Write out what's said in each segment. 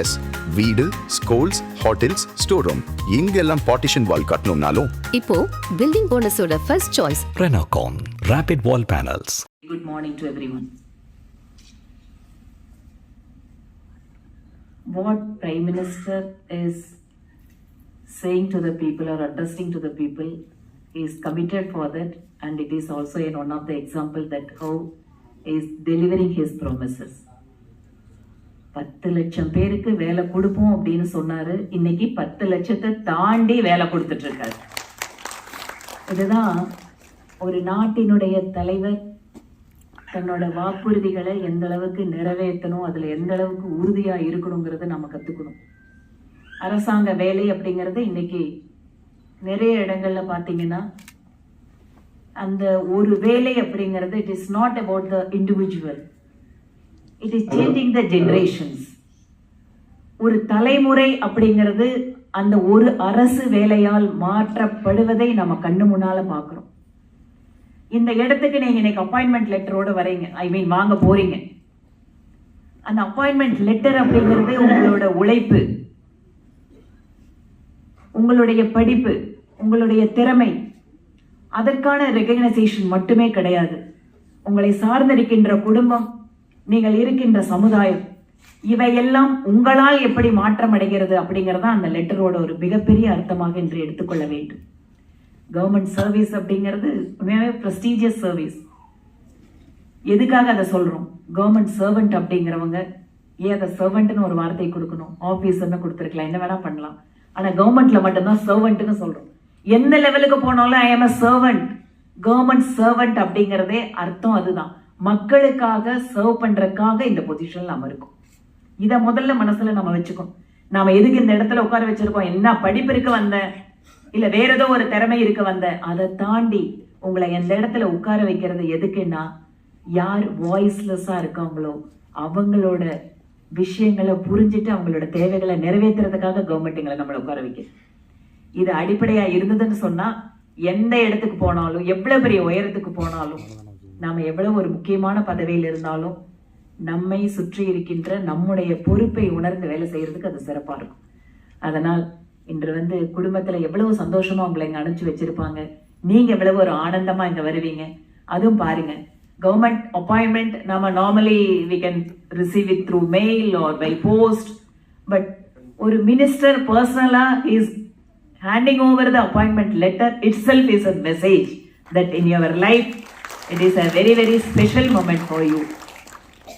S வீடு schools hotels store room இங்கெல்லாம் partition wall கட்டணும்னாலும் இப்போ building போனஸோட first choice Renocon Rapid Wall Panels. Good morning to everyone. What Prime Minister is saying to the people or addressing to the people is committed for that and it is also in one of the example that how is delivering his promises. பத்து லட்சம் பேருக்கு வேலை கொடுப்போம் அப்படின்னு சொன்னாரு. இன்னைக்கு பத்து லட்சத்தை தாண்டி வேலை கொடுத்துட்டு இருக்காரு. இதுதான் ஒரு நாட்டினுடைய தலைவர் தன்னோட வாக்குறுதிகளை எந்த அளவுக்கு நிறைவேற்றணும் அதுல எந்த அளவுக்கு உறுதியா இருக்கணுங்கிறத நம்ம கத்துக்கணும். அரசாங்க வேலை அப்படிங்கிறது இன்னைக்கு நிறைய இடங்கள்ல பாத்தீங்கன்னா அந்த ஒரு வேலை அப்படிங்கிறது it is not about the individual it is changing the generations ஒரு தலைமுறை அப்படிங்கிறது அந்த ஒரு அரசு வேலையால் மாற்றப்படுவதை நம்ம கண்ணு முன்னால பார்க்குறோம். இந்த இடத்துக்கு நீங்க இன்னைக்கு அப்பாயின்மெண்ட் லெட்டரோட வரீங்க. ஐ மீன் வாங்க போறீங்க. அந்த அப்பாயின்மெண்ட் லெட்டர் அப்படிங்கிறது உங்களோட உழைப்பு. உங்களுடைய படிப்பு உங்களுடைய திறமை. அதற்கான ரெகக்னைசேஷன் மட்டுமே கிடையாது. உங்களை சார்ந்திருக்கின்ற குடும்பம் நீங்கள் இருக்கின்ற சமுதாயம் இவையெல்லாம் உங்களால் எப்படி மாற்றம் அடைகிறது அப்படிங்கிறத அந்த லெட்டரோட ஒரு மிகப்பெரிய அர்த்தமாக இன்று எடுத்துக்கொள்ள வேண்டும். கவர்மெண்ட் சர்வீஸ் அப்படிங்கிறது உண்மையாகவே ப்ரெஸ்டீஜியஸ் சர்வீஸ் எதுக்காக அதை சொல்கிறோம் கவர்மெண்ட் சர்வெண்ட் அப்படிங்கிறவங்க ஏன் அதை சர்வெண்ட்னு ஒரு வார்த்தை கொடுக்கணும்? ஆஃபீஸர்னு கொடுத்துருக்கலாம் என்ன வேணால் பண்ணலாம். ஆனால் கவர்மெண்ட்ல மட்டும்தான் சர்வெண்ட்னு சொல்கிறோம் எந்த லெவலுக்கு போனாலும் I am a servant government servant அப்படிங்கிறதே அர்த்தம் அதுதான். மக்களுக்காக சர்வ் பண்ணுறக்காக இந்த பொசிஷன் நம்ம இருக்கோம். இதை முதல்ல மனசில் நம்ம வச்சுக்கோம். நாம் எதுக்கு இந்த இடத்துல உட்கார வச்சிருக்கோம்? என்ன படிப்பு இருக்க வந்த? இல்லை வேற ஏதோ ஒரு திறமை இருக்க வந்த? அதை தாண்டி உங்களை எந்த இடத்துல உட்கார வைக்கிறது? எதுக்குன்னா யார் வாய்ஸ்லெஸ்ஸாக இருக்காங்களோ அவங்களோட விஷயங்களை புரிஞ்சுட்டு அவங்களோட தேவைகளை நிறைவேற்றுறதுக்காக கவர்மெண்ட்டுங்களை நம்மளை உட்கார வைக்குது. இது அடிப்படையாக இருந்ததுன்னு சொன்னால் எந்த இடத்துக்கு போனாலும் எவ்வளோ பெரிய உயரத்துக்கு போனாலும் நாம் எவ்வளவு ஒரு முக்கியமான பதவியில் இருந்தாலும் நம்மை சுற்றி இருக்கின்ற நம்முடைய பொறுப்பை உணர்ந்து வேலை செய்கிறதுக்கு அது சிறப்பாக இருக்கும். அதனால் இன்று வந்து குடும்பத்தில் எவ்வளவு சந்தோஷமாக உங்களை இங்கே அனுப்பிச்சு வச்சுருப்பாங்க. நீங்கள் எவ்வளவு ஒரு ஆனந்தமாக இங்கே வருவீங்க. அதுவும் பாருங்கள் கவர்மெண்ட் அப்பாயின்மெண்ட் நம்ம normally we can receive it through mail or by post but ஒரு மினிஸ்டர் பர்சனலாக is handing over the appointment letter itself is a message that in your life it is a very very special moment for you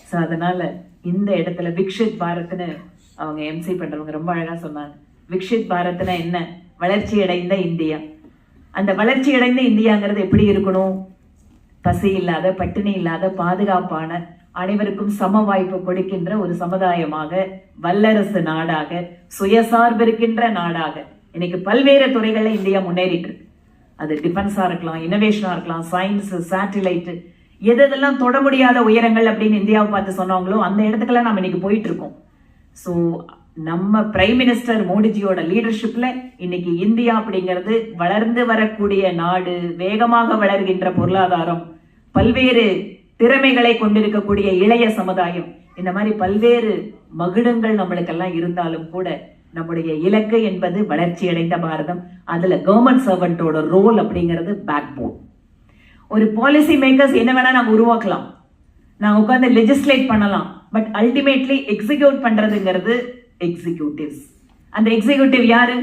so அதனால் இந்த இடத்துல விக்ஷித் பாரத்னு அவங்க MC பண்ணுறவங்க ரொம்ப அழகாக சொன்னாங்க. விக்ஷித் பாரத்னா என்ன? வளர்ச்சி அடைந்த இந்தியா. அந்த வளர்ச்சி அடைந்த இந்தியாங்கிறது எப்படி இருக்கணும்? பசி இல்லாத பட்டினி இல்லாத பாதுகாப்பான அனைவருக்கும் சம வாய்ப்பு கொடுக்கின்ற ஒரு சமுதாயமாக வல்லரசு நாடாக சுயசார்பு இருக்கின்ற நாடாக. இன்னைக்கு பல்வேறு துறைகளில் இந்தியா முன்னேறிட்டு இருக்கு. அது டிஃபென்ஸாக இருக்கலாம் இனோவேஷனாக இருக்கலாம் சயின்ஸு சேட்டிலைட்டு எது எதெல்லாம் தொட முடியாத உயரங்கள் அப்படின்னு இந்தியாவை பார்த்து சொன்னாங்களோ அந்த இடத்துக்கெல்லாம் நம்ம இன்னைக்கு போயிட்டு இருக்கோம் ஸோ நம்ம பிரைம் மினிஸ்டர் மோடிஜியோட லீடர்ஷிப்ல இன்னைக்கு இந்தியா அப்படிங்கிறது வளர்ந்து வரக்கூடிய நாடு வேகமாக வளர்கின்ற பொருளாதாரம் பல்வேறு திறமைகளை கொண்டிருக்கக்கூடிய இளைய சமுதாயம். இந்த மாதிரி பல்வேறு மகுடங்கள் நம்மளுக்கெல்லாம் இருந்தாலும் கூட நம்முடைய இலக்கு என்பது வளர்ச்சி அடைந்த பாரதம். அதில் கவர்மெண்ட் சர்வெண்ட்டோட ரோல் அப்படிங்கிறது பேக் போன் ஒரு பாலிசி மேக்கர்ஸ் என்ன வேணால் நாங்கள் உருவாக்கலாம். நான் உட்காந்து லெஜிஸ்லேட் பண்ணலாம். பட் அல்டிமேட்லி எக்ஸிக்யூட் பண்ணுறதுங்கிறது எக்ஸிக்யூட்டிவ்ஸ் அந்த எக்ஸிக்யூட்டிவ் யாரு?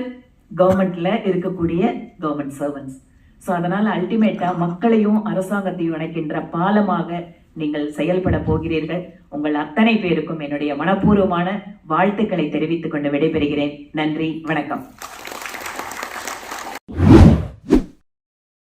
கவர்மெண்ட்டில் இருக்கக்கூடிய கவர்மெண்ட் சர்வன்ஸ் ஸோ அதனால் அல்டிமேட்டாக மக்களையும் அரசாங்கத்தையும் இணைக்கின்ற பாலமாக நீங்கள் செயல்பட போகிறீர்கள். உங்கள் அத்தனை பேருக்கும் என்னுடைய மனப்பூர்வமான வாழ்த்துக்களை தெரிவித்துக் கொண்டு விடைபெறுகிறேன். நன்றி வணக்கம்.